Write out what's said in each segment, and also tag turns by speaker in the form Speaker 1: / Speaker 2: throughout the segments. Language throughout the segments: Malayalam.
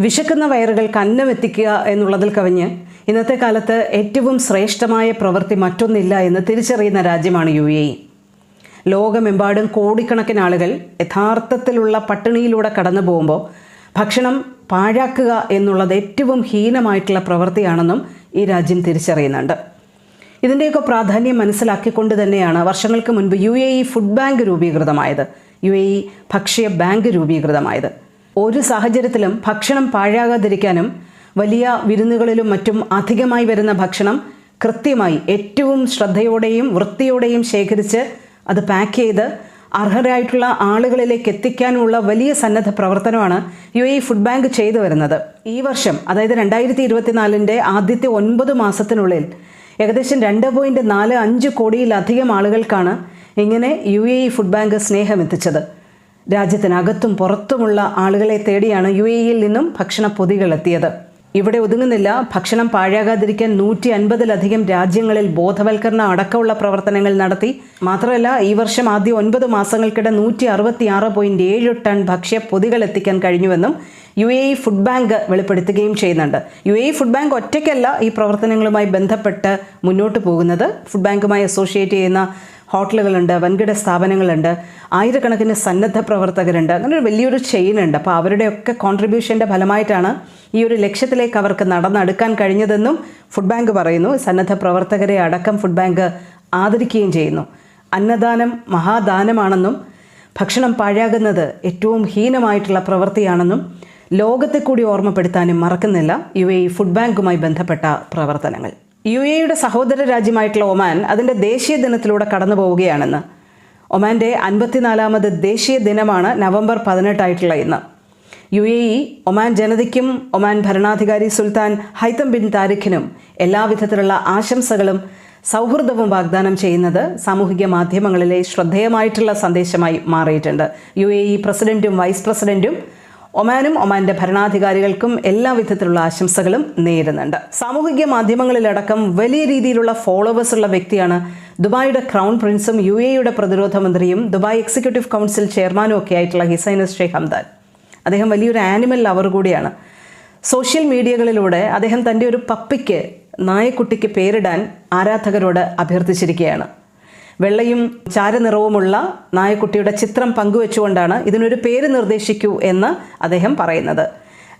Speaker 1: വിശക്കുന്ന വയറുകൾ കന്നം എത്തിക്കുക എന്നുള്ളതിൽ കവിഞ്ഞ് ഇന്നത്തെ കാലത്ത് ഏറ്റവും ശ്രേഷ്ഠമായ പ്രവൃത്തി മറ്റൊന്നില്ല എന്ന് തിരിച്ചറിയുന്ന രാജ്യമാണ് യു എ. ലോകമെമ്പാടും കോടിക്കണക്കിന് ആളുകൾ യഥാർത്ഥത്തിലുള്ള പട്ടിണിയിലൂടെ കടന്നു പോകുമ്പോൾ ഭക്ഷണം പാഴാക്കുക എന്നുള്ളത് ഏറ്റവും ഹീനമായിട്ടുള്ള പ്രവൃത്തിയാണെന്നും ഈ രാജ്യം തിരിച്ചറിയുന്നുണ്ട്. ഇതിന്റെയൊക്കെ പ്രാധാന്യം മനസ്സിലാക്കിക്കൊണ്ട് തന്നെയാണ് വർഷങ്ങൾക്ക് മുൻപ് U A E food bank രൂപീകൃതമായത്. U A E ഭക്ഷ്യ ബാങ്ക് രൂപീകൃതമായത്. ഒരു സാഹചര്യത്തിലും ഭക്ഷണം പാഴാകാതിരിക്കാനും വലിയ വിരുന്നുകളിലും മറ്റും അധികമായി വരുന്ന ഭക്ഷണം കൃത്യമായി ഏറ്റവും ശ്രദ്ധയോടെയും വൃത്തിയോടെയും ശേഖരിച്ച് അത് പാക്ക് ചെയ്ത് അർഹരായിട്ടുള്ള ആളുകളിലേക്ക് എത്തിക്കാനുള്ള വലിയ സന്നദ്ധ പ്രവർത്തനമാണ് യു എ ഫുഡ് ബാങ്ക് ചെയ്തു വരുന്നത്. ഈ വർഷം അതായത് രണ്ടായിരത്തി ഇരുപത്തിനാലിന്റെ ആദ്യത്തെ ഒൻപത് മാസത്തിനുള്ളിൽ ഏകദേശം രണ്ട് പോയിന്റ് നാല് അഞ്ച് കോടിയിലധികം ആളുകൾക്കാണ് ഇങ്ങനെ യു എ ഫുഡ് ബാങ്ക് സ്നേഹം എത്തിച്ചത് രാജ്യത്തിനകത്തും പുറത്തുമുള്ള ആളുകളെ തേടിയാണ് യു എയിൽ നിന്നും ഭക്ഷണ പൊതികൾ എത്തിയത്. ഇവിടെ ഒതുങ്ങുന്നില്ല. ഭക്ഷണം പാഴാകാതിരിക്കാൻ നൂറ്റി അൻപതിലധികം രാജ്യങ്ങളിൽ ബോധവൽക്കരണം അടക്കമുള്ള പ്രവർത്തനങ്ങൾ നടത്തി. മാത്രമല്ല ഈ വർഷം ആദ്യ ഒൻപത് മാസങ്ങൾക്കിടെ നൂറ്റി അറുപത്തി ആറ് പോയിന്റ് ഏഴ് ടൺ ഭക്ഷ്യ പൊതികൾ എത്തിക്കാൻ കഴിഞ്ഞുവെന്നും യു എ ഫുഡ് ബാങ്ക് വെളിപ്പെടുത്തുകയും ചെയ്യുന്നുണ്ട്. യു എ ഫുഡ് ബാങ്ക് ഒറ്റയ്ക്കല്ല ഈ പ്രവർത്തനങ്ങളുമായി ബന്ധപ്പെട്ട് മുന്നോട്ട് പോകുന്നത്. ഫുഡ് ബാങ്കുമായി അസോസിയേറ്റ് ചെയ്യുന്ന ഹോട്ടലുകളുണ്ട് വൻകിട സ്ഥാപനങ്ങളുണ്ട് ആയിരക്കണക്കിന് സന്നദ്ധ പ്രവർത്തകരുണ്ട്. അങ്ങനെ ഒരു വലിയൊരു ചെയിൻ ഉണ്ട്. അപ്പോൾ അവരുടെയൊക്കെ കോൺട്രിബ്യൂഷന്റെ ഫലമായിട്ടാണ് ഈ ഒരു ലക്ഷ്യത്തിലേക്ക് അവർക്ക് നടന്നെടുക്കാൻ കഴിഞ്ഞതെന്നും ഫുഡ് ബാങ്ക് പറയുന്നു. സന്നദ്ധ പ്രവർത്തകരെ അടക്കം ഫുഡ് ബാങ്ക് ആദരിക്കുകയും ചെയ്യുന്നു. അന്നദാനം മഹാദാനമാണെന്നും ഭക്ഷണം പാഴാകുന്നത് ഏറ്റവും ഹീനമായിട്ടുള്ള പ്രവൃത്തിയാണെന്നും ലോകത്തെ കൂടി ഓർമ്മപ്പെടുത്താനും മറക്കുന്നില്ല യു എ ഫുഡ് ബാങ്കുമായി ബന്ധപ്പെട്ട പ്രവർത്തനങ്ങൾ. യു എയുടെ സഹോദര രാജ്യമായിട്ടുള്ള ഒമാൻ അതിന്റെ ദേശീയ ദിനത്തിലൂടെ കടന്നു പോവുകയാണെന്ന്. ഒമാന്റെ അൻപത്തിനാലാമത് ദേശീയ ദിനമാണ് നവംബർ പതിനെട്ടായിട്ടുള്ള ഇന്ന്. യു എ ഇ ഒമാൻ ജനതയ്ക്കും ഒമാൻ ഭരണാധികാരി സുൽത്താൻ ഹൈത്തം ബിൻ താരിഖിനും എല്ലാവിധത്തിലുള്ള ആശംസകളും സൗഹൃദവും വാഗ്ദാനം ചെയ്യുന്നത് സാമൂഹിക മാധ്യമങ്ങളിലെ ശ്രദ്ധേയമായിട്ടുള്ള സന്ദേശമായി മാറിയിട്ടുണ്ട്. യു എ ഇ പ്രസിഡന്റും വൈസ് പ്രസിഡന്റും ഒമാനും ഒമാന്റെ ഭരണാധികാരികൾക്കും എല്ലാ വിധത്തിലുള്ള ആശംസകളും നേരുന്നുണ്ട്. സാമൂഹിക മാധ്യമങ്ങളിലടക്കം വലിയ രീതിയിലുള്ള ഫോളോവേഴ്സ് ഉള്ള വ്യക്തിയാണ് ദുബായിയുടെ ക്രൗൺ പ്രിൻസും യു എയുടെ പ്രതിരോധ മന്ത്രിയും ദുബായ് എക്സിക്യൂട്ടീവ് കൗൺസിൽ ചെയർമാനും ഒക്കെ ആയിട്ടുള്ള ഹിസൈനസ് ഷെയ്ഖ് ഹംദാൻ. അദ്ദേഹം വലിയൊരു ആനിമൽ ലവർ കൂടിയാണ്. സോഷ്യൽ മീഡിയകളിലൂടെ അദ്ദേഹം തന്റെ ഒരു പപ്പിക്ക് നായക്കുട്ടിക്ക് പേരിടാൻ ആരാധകരോട് അഭ്യർത്ഥിച്ചിരിക്കുകയാണ്. വെള്ളയും ചാരനിറവുമുള്ള നായക്കുട്ടിയുടെ ചിത്രം പങ്കുവെച്ചുകൊണ്ടാണ് ഇതിനൊരു പേര് നിർദ്ദേശിക്കൂ എന്ന് അദ്ദേഹം പറയുന്നത്.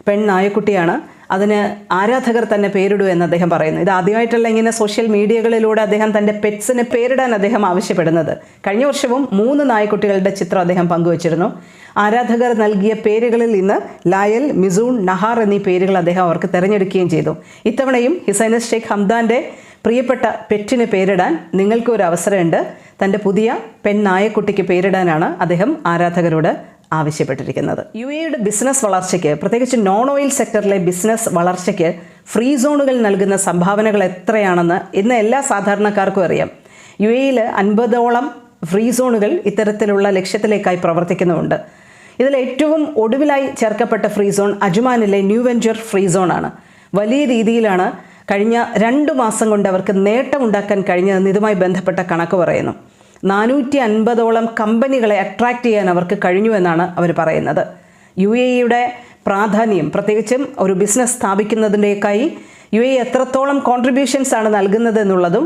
Speaker 1: പെൺ നായക്കുട്ടിയാണ്. അതിന് ആരാധകർ തന്നെ പേരിടൂ എന്ന് അദ്ദേഹം പറയുന്നു. ഇത് ആദ്യമായിട്ടല്ല ഇങ്ങനെ സോഷ്യൽ മീഡിയകളിലൂടെ അദ്ദേഹം തന്റെ പെറ്റ്സിന് പേരിടാൻ അദ്ദേഹം ആവശ്യപ്പെടുന്നത്. കഴിഞ്ഞ വർഷവും മൂന്ന് നായക്കുട്ടികളുടെ ചിത്രം അദ്ദേഹം പങ്കുവച്ചിരുന്നു. ആരാധകർ നൽകിയ പേരുകളിൽ നിന്ന് ലായൽ മിസൂൺ നഹാർ എന്നീ പേരുകൾ അദ്ദേഹം അവർക്ക് തിരഞ്ഞെടുക്കുകയും ചെയ്തു. ഇത്തവണയും ഹിസൈനസ് ഷെയ്ഖ് ഹംദാന്റെ പ്രിയപ്പെട്ട പെറ്റിന് പേരിടാൻ നിങ്ങൾക്ക് ഒരു അവസരമുണ്ട്. തന്റെ പുതിയ പെൺ നായക്കുട്ടിക്ക് പേരിടാനാണ് അദ്ദേഹം ആരാധകരോട് ആവശ്യപ്പെട്ടിരിക്കുന്നത്. യു എയുടെ ബിസിനസ് വളർച്ചയ്ക്ക് പ്രത്യേകിച്ച് നോൺ ഓയിൽ സെക്ടറിലെ ബിസിനസ് വളർച്ചയ്ക്ക് ഫ്രീ സോണുകൾ നൽകുന്ന സംഭാവനകൾ എത്രയാണെന്ന് ഇന്ന് എല്ലാ സാധാരണക്കാർക്കും അറിയാം. യു എയിൽ അൻപതോളം ഫ്രീ സോണുകൾ ഇത്തരത്തിലുള്ള ലക്ഷ്യത്തിലേക്കായി പ്രവർത്തിക്കുന്നുമുണ്ട്. ഇതിൽ ഏറ്റവും ഒടുവിലായി ചേർക്കപ്പെട്ട ഫ്രീ സോൺ അജുമാനിലെ ന്യൂ വെഞ്ചർ ഫ്രീ സോണാണ്. വലിയ രീതിയിലാണ് കഴിഞ്ഞ രണ്ട് മാസം കൊണ്ട് അവർക്ക് നേട്ടമുണ്ടാക്കാൻ കഴിഞ്ഞതെന്ന് ഇതുമായി ബന്ധപ്പെട്ട കണക്ക് പറയുന്നു. നാനൂറ്റി അൻപതോളം കമ്പനികളെ അട്രാക്റ്റ് ചെയ്യാൻ അവർക്ക് കഴിഞ്ഞു എന്നാണ് അവർ പറയുന്നത്. യു എ ഇയുടെ പ്രാധാന്യം പ്രത്യേകിച്ചും ഒരു ബിസിനസ് സ്ഥാപിക്കുന്നതിന്റെയൊക്കെയായി യു എ എത്രത്തോളം കോൺട്രിബ്യൂഷൻസ് ആണ് നൽകുന്നത് എന്നുള്ളതും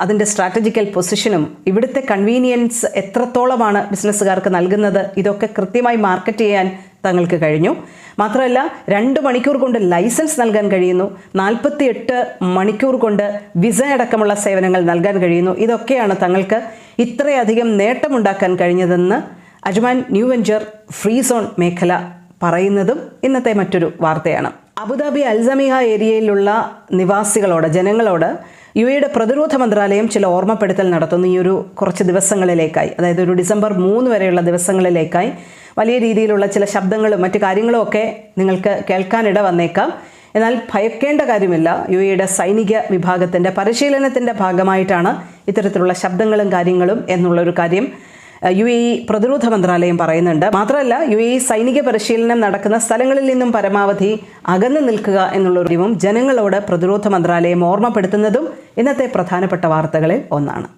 Speaker 1: അതിന്റെ സ്ട്രാറ്റജിക്കൽ പൊസിഷനും ഇവിടുത്തെ കൺവീനിയൻസ് എത്രത്തോളമാണ് ബിസിനസ്സുകാർക്ക് നൽകുന്നത് ഇതൊക്കെ കൃത്യമായി മാർക്കറ്റ് ചെയ്യാൻ തങ്ങൾക്ക് കഴിഞ്ഞു. മാത്രമല്ല രണ്ട് മണിക്കൂർ കൊണ്ട് ലൈസൻസ് നൽകാൻ കഴിയുന്നു. നാൽപ്പത്തി എട്ട് മണിക്കൂർ കൊണ്ട് വിസ അടക്കമുള്ള സേവനങ്ങൾ നൽകാൻ കഴിയുന്നു. ഇതൊക്കെയാണ് തങ്ങൾക്ക് ഇത്രയധികം നേട്ടമുണ്ടാക്കാൻ കഴിഞ്ഞതെന്ന് Ajman new venture free zone മേഖല പറയുന്നതും ഇന്നത്തെ മറ്റൊരു വാർത്തയാണ്. അബുദാബി അൽസമിഹ ഏരിയയിലുള്ള നിവാസികളോട് ജനങ്ങളോട് യു എയുടെ പ്രതിരോധ മന്ത്രാലയം ചില ഓർമ്മപ്പെടുത്തൽ നടത്തുന്നു. ഈ ഒരു കുറച്ച് ദിവസങ്ങളിലേക്കായി അതായത് ഒരു ഡിസംബർ മൂന്ന് വരെയുള്ള ദിവസങ്ങളിലേക്കായി വലിയ രീതിയിലുള്ള ചില ശബ്ദങ്ങളും മറ്റു കാര്യങ്ങളും ഒക്കെ നിങ്ങൾക്ക് കേൾക്കാനിട വന്നേക്കാം. എന്നാൽ ഭയക്കേണ്ട കാര്യമില്ല. യു എയുടെ സൈനിക വിഭാഗത്തിന്റെ പരിശീലനത്തിന്റെ ഭാഗമായിട്ടാണ് ഇത്തരത്തിലുള്ള ശബ്ദങ്ങളും കാര്യങ്ങളും എന്നുള്ളൊരു കാര്യം യു എ ഇ പ്രതിരോധ മന്ത്രാലയം പറയുന്നുണ്ട്. മാത്രമല്ല യു എ ഇ സൈനിക പരിശീലനം നടക്കുന്ന സ്ഥലങ്ങളിൽ നിന്നും പരമാവധി അകന്നു നിൽക്കുക എന്നുള്ള എന്നുള്ളൊരു ജനങ്ങളോട് പ്രതിരോധ മന്ത്രാലയം ഓർമ്മപ്പെടുത്തുന്നതും ഇന്നത്തെ പ്രധാനപ്പെട്ട വാർത്തകളിൽ ഒന്നാണ്.